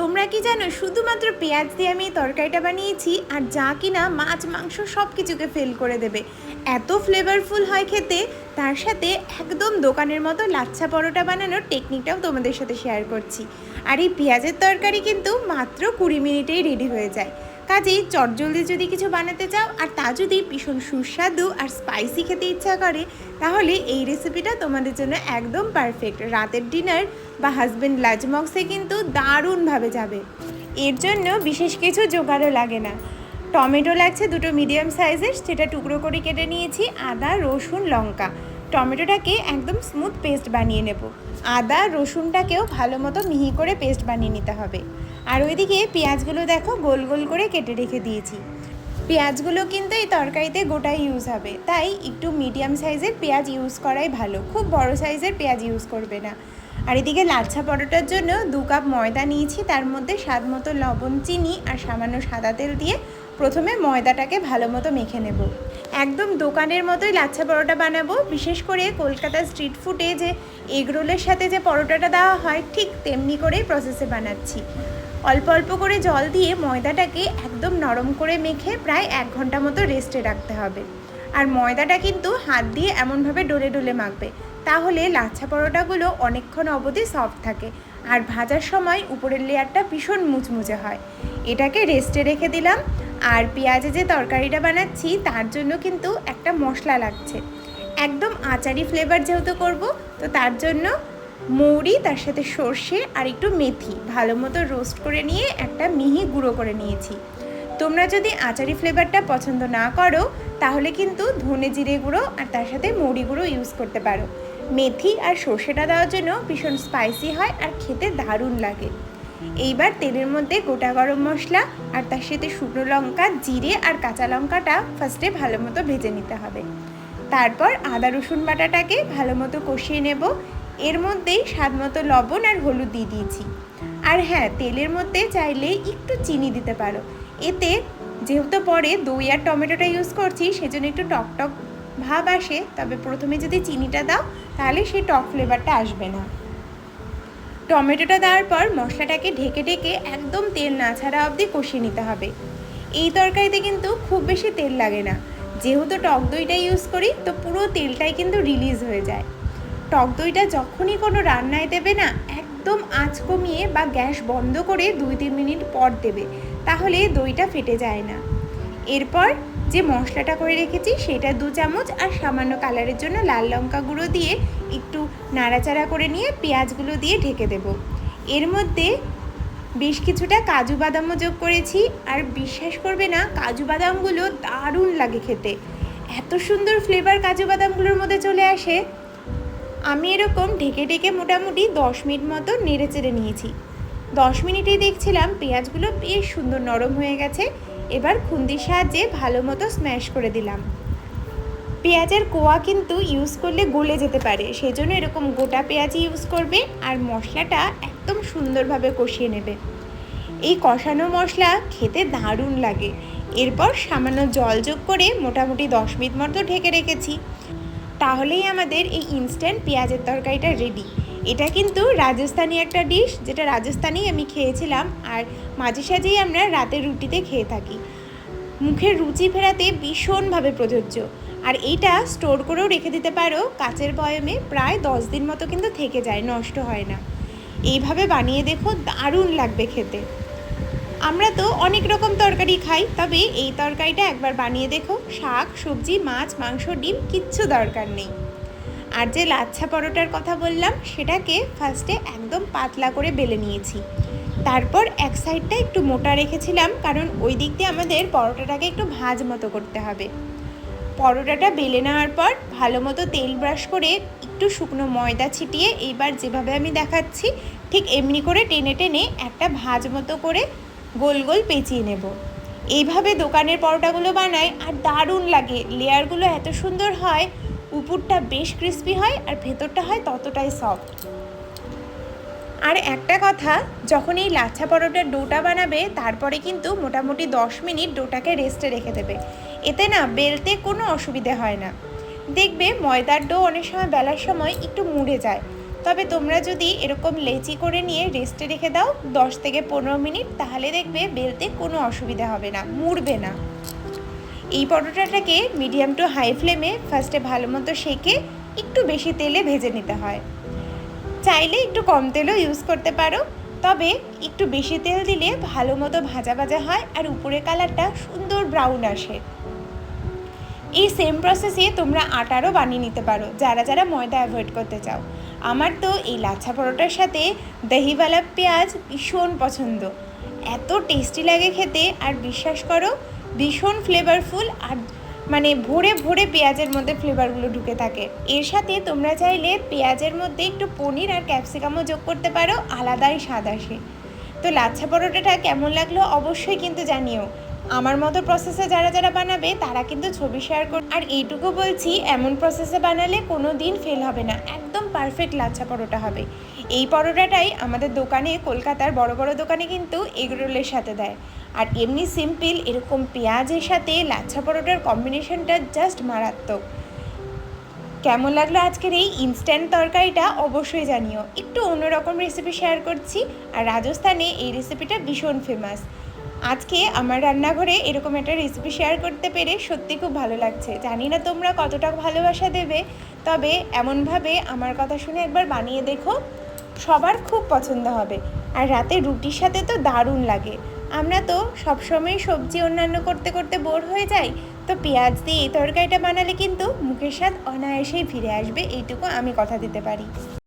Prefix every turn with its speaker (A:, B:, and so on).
A: তোমরা কি জানো, শুধুমাত্র পেঁয়াজ দিয়ে আমি এই তরকারিটা বানিয়েছি আর যা কিনা মাছ, মাংস সব কিছুকে ফেল করে দেবে। এত ফ্লেভারফুল হয় খেতে, তার সাথে একদম দোকানের মতো লাচ্ছা পরোটা বানানোর টেকনিকটাও তোমাদের সাথে শেয়ার করছি। আর এই পেঁয়াজের তরকারি কিন্তু মাত্র কুড়ি মিনিটেই রেডি হয়ে যায়। কাজেই চটজলদি যদি কিছু বানাতে চাও আর তা যদি ভীষণ সুস্বাদু আর স্পাইসি খেতে ইচ্ছা করে, তাহলে এই রেসিপিটা তোমাদের জন্য একদম পারফেক্ট রাতের ডিনার বা হাজব্যান্ড লাঞ্চ বক্সে কিন্তু দারুণভাবে যাবে। এর জন্য বিশেষ কিছু জোগাড়ও লাগে না। টমেটো লাগছে দুটো মিডিয়াম সাইজের সেটা টুকরো করে কেটে নিয়েছি, আদা, রসুন, লঙ্কা। টমেটোটাকে একদম স্মুথ পেস্ট বানিয়ে নেব। আদা, রসুনটাকেও ভালো মতো মিহি করে পেস্ট বানিয়ে নিতে হবে। আর ওইদিকে পেঁয়াজগুলো দেখো গোল গোল করে কেটে রেখে দিয়েছি। পেঁয়াজগুলো কিন্তু এই তরকারিতে গোটাই ইউজ হবে। তাই একটু মিডিয়াম সাইজের পেঁয়াজ ইউজ করাই ভালো। খুব বড় সাইজের পেঁয়াজ ইউজ করবে না। আর এদিকে লাচ্ছা পরোটার জন্য দু কাপ ময়দা নিয়েছি, তার মধ্যে স্বাদ মতো লবণ, চিনি আর সামান্য সাদা তেল দিয়ে প্রথমে ময়দাটাকে ভালো মতো মেখে নেব। একদম দোকানের মতোই লাচ্ছা পরোটা বানাবো, বিশেষ করে কলকাতা স্ট্রিট ফুডে যে এগরোলের সাথে যে পরোটাটা দেওয়া হয়, ঠিক তেমনি করেই প্রসেসে বানাচ্ছি। অল্প অল্প করে জল দিয়ে ময়দাটাকে একদম নরম করে মেখে প্রায় এক ঘণ্টা মতো রেস্টে রাখতে হবে। আর ময়দাটা কিন্তু হাত দিয়ে এমনভাবে ডলে ডলে মাখবে তাহলে লাচ্ছা পরোটাগুলো অনেকক্ষণ অবধি সফট থাকে আর ভাজার সময় উপরের লেয়ারটা ভীষণ মুচমুচে হয়। এটাকে রেস্টে রেখে দিলাম। আর পেঁয়াজে যে তরকারিটা বানাচ্ছি, তার জন্য কিন্তু একটা মশলা লাগছে। একদম আচারি ফ্লেভার যেহেতু করব, তো তার জন্য মৌরি, তার সাথে সর্ষে আর একটু মেথি ভালো মতো রোস্ট করে নিয়ে একটা মিহি গুঁড়ো করে নিয়েছি। তোমরা যদি আচারি ফ্লেভারটা পছন্দ না করো, তাহলে কিন্তু ধনে জিরে গুঁড়ো আর তার সাথে মৌরি গুঁড়ো ইউজ করতে পারো। মেথি আর সর্ষেটা দেওয়ার জন্য ভীষণ স্পাইসি হয় আর খেতে দারুণ লাগে। এইবার তেলের মধ্যে গোটা গরম মশলা আর তার সাথে শুকনো লঙ্কা, জিরে আর কাঁচা লঙ্কাটা ফার্স্টে ভালো মতো ভেজে নিতে হবে। তারপর আদা, রসুন বাটাটাকে ভালো মতো কষিয়ে নেব। এর মধ্যেই স্বাদ মতো লবণ আর হলুদ দিয়ে দিয়েছি। আর হ্যাঁ তেলের মধ্যে চাইলে একটু চিনি দিতে পারো। এতে যেহেতু পরে দই আর টমেটোটা ইউজ করছি, সেজন্য একটু টক টক ভাব আসে। তবে প্রথমে যদি চিনিটা দাও, তাহলে সেই টক ফ্লেভারটা আসবে না। টমেটোটা দেওয়ার পর মশলাটাকে ঢেকে ঢেকে একদম তেল না ছাড়া অবধি কষিয়ে নিতে হবে। এই তরকারিতে কিন্তু খুব বেশি তেল লাগে না। যেহেতু টক দইটা ইউজ করি, তো পুরো তেলটাই কিন্তু রিলিজ হয়ে যায়। টক দইটা যখনই কোনো রান্নায় দেবে না একদম আঁচ কমিয়ে বা গ্যাস বন্ধ করে দুই তিন মিনিট পর দেবে, তাহলে দইটা ফেটে যায় না। এরপর যে মশলাটা করে রেখেছি সেটা দু চামচ আর সামান্য কালারের জন্য লাল লঙ্কা গুঁড়ো দিয়ে একটু নাড়াচাড়া করে নিয়ে পেঁয়াজগুলো দিয়ে ঢেকে দেব। এর মধ্যে বেশ কিছুটা কাজু বাদামও যোগ করেছি আর বিশ্বাস করবে না, কাজু বাদামগুলো দারুণ লাগে খেতে। এত সুন্দর ফ্লেভার কাজু বাদামগুলোর মধ্যে চলে আসে। আমি এরকম ঢেকে ঢেকে মোটামুটি দশ মিনিট মতো নেড়ে চেড়ে নিয়েছি। দশ মিনিটেই দেখছিলাম পেঁয়াজগুলো বেশ সুন্দর নরম হয়ে গেছে। এবার খুন্দির সাহায্যে ভালো মতো স্ম্যাশ করে দিলাম। পেঁয়াজের কোয়া কিন্তু ইউজ করলে গলে যেতে পারে, সেজন্য এরকম গোটা পেঁয়াজই ইউজ করবে আর মশলাটা একদম সুন্দরভাবে কষিয়ে নেবে। এই কষানো মশলা খেতে দারুণ লাগে। এরপর সামান্য জল যোগ করে মোটামুটি দশ মিনিট মতো ঢেকে রেখেছি। তাহলেই আমাদের এই ইনস্ট্যান্ট পেঁয়াজের তরকারিটা রেডি এটা কিন্তু রাজস্থানি একটা ডিশ যেটা রাজস্থানেই আমি খেয়েছিলাম আর মাঝে সাঝেই আমরা রাতের রুটিতে খেয়ে থাকি। মুখের রুচি ফেরাতে ভীষণভাবে প্রযোজ্য। আর এইটা স্টোর করেও রেখে দিতে পারো, কাচের বয়মে প্রায় দশ দিন মতো কিন্তু থেকে যায়, নষ্ট হয় না। এইভাবে বানিয়ে দেখো, দারুণ লাগবে খেতে। আমরা তো অনেক রকম তরকারি খাই, তবে এই তরকারিটা একবার বানিয়ে দেখো। শাক, সবজি, মাছ, মাংস, ডিম, কিচ্ছু দরকার নেই। আর যে লাচ্ছা পরোটার কথা বললাম, সেটাকে ফার্স্টে একদম পাতলা করে বেলে নিয়েছি। তারপর এক সাইডটা একটু মোটা রেখেছিলাম, কারণ ওই দিক দিয়ে আমাদের পরোটাটাকে একটু ভাজ মতো করতে হবে। পরোটাটা বেলে নেওয়ার পর ভালো মতো তেল ব্রাশ করে একটু শুকনো ময়দা ছিটিয়ে এইবার যেভাবে আমি দেখাচ্ছি, ঠিক এমনি করে টেনে টেনে একটা ভাজ মতো করে গোল গোল পেঁচিয়ে নেব। এইভাবে দোকানের পরোটাগুলো বানায় আর দারুণ লাগে। লেয়ারগুলো এত সুন্দর হয়, উপরটা বেশ ক্রিস্পি হয় আর ভেতরটা হয় ততটাই সফট আর একটা কথা, যখন এই লাচ্ছা পরোটার ডোটা বানাবে, তারপরে কিন্তু মোটামুটি দশ মিনিট ডোটাকে রেস্টে রেখে দেবে। এতে না বেলতে কোনো অসুবিধে হয় না। দেখবে ময়দার ডো অনেক সময় বেলার সময় একটু মুড়ে যায়। তবে তোমরা যদি এরকম লেচি করে নিয়ে রেস্টে রেখে দাও দশ থেকে পনেরো মিনিট, তাহলে দেখবে বেলতে কোনো অসুবিধা হবে না, মুড়বে না। এই পরোটাটাকে মিডিয়াম টু হাই ফ্লেমে ফার্স্টে ভালো মতো সেকে একটু বেশি তেলে ভেজে নিতে হয়। চাইলে একটু কম তেলও ইউজ করতে পারো, তবে একটু বেশি তেল দিলে ভালো মতো ভাজা ভাজা হয় আর উপরে কালারটা সুন্দর ব্রাউন আসে। এই সেম প্রসেসে তোমরা আটারও বানিয়ে নিতে পারো, যারা যারা ময়দা অ্যাভয়েড করতে চাও। আমার তো এই লাচ্ছা পরোটার সাথে দহিওয়ালা পেঁয়াজ ভীষণ পছন্দ। এত টেস্টি লাগে খেতে আর বিশ্বাস করো, ভীষণ ফ্লেভারফুল আর মানে ভরে ভরে পেঁয়াজের মধ্যে ফ্লেভারগুলো ঢুকে থাকে। এর সাথে তোমরা চাইলে পেঁয়াজের মধ্যে একটু পনির আর ক্যাপসিকামও যোগ করতে পারো, আলাদাই স্বাদ আসে। তো লাচ্ছা পরোটাটা কেমন লাগল অবশ্যই কিন্তু জানিও। আমার মতো প্রসেসে যারা যারা বানাবে, তারা কিন্তু ছবি শেয়ার কর আর এইটুকু বলছি, এমন প্রসেসে বানালে কোনো দিন ফেল হবে না। একদম পারফেক্ট লাচ্ছা পরোটা হবে। এই পরোটাটাই আমাদের দোকানে, কলকাতার বড় বড় দোকানে কিন্তু এগরোলের সাথে দেয়। আর এমনি সিম্পল এরকম পেঁয়াজের সাথে লাচ্ছা পরোটার কম্বিনেশনটা জাস্ট মারাত্মক। কেমন লাগল আজকের এই ইনস্ট্যান্ট তরকারিটা অবশ্যই জানিও। একটু অন্যরকম রেসিপি শেয়ার করছি, আর রাজস্থানে এই রেসিপিটা ভীষণ ফেমাস আজকে আমার রান্নাঘরে এরকম একটা রেসিপি শেয়ার করতে পেরে সত্যি খুব ভালো লাগছে। জানি না তোমরা কতটা ভালোবাসা দেবে, তবে এমনভাবে আমার কথা শুনে একবার বানিয়ে দেখো, সবার খুব পছন্দ হবে। আর রাতে রুটির সাথে তো দারুণ লাগে। আমরা তো সবসময় সবজি অন্যান্য করতে করতে বোর হয়ে যাই, তো পেঁয়াজ দিয়ে এই তরকারিটা বানালে কিন্তু মুখের স্বাদ অনায়াসেই ফিরে আসবে, এইটুকু আমি কথা দিতে পারি।